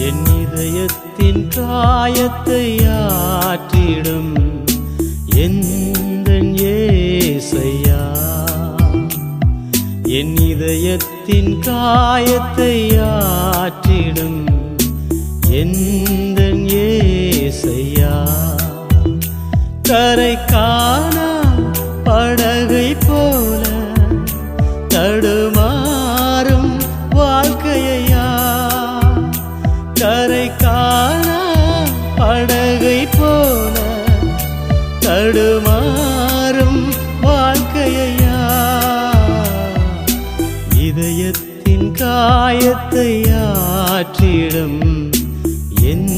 என் இதயத்தின் காயத்தை ஆற்றிடும். எந்த ஏசையா? என் இதயத்தின் காயத்தை ஆற்றிடும். எந்த ஏசையா? கரை காணா படகை போல தடுமாறும் வாழ்க்கையா கரை காணா படகை போல தடுமாறும் வாழ்க்கையா இதயத்தின் காயத்தை ஆற்றிடும் என்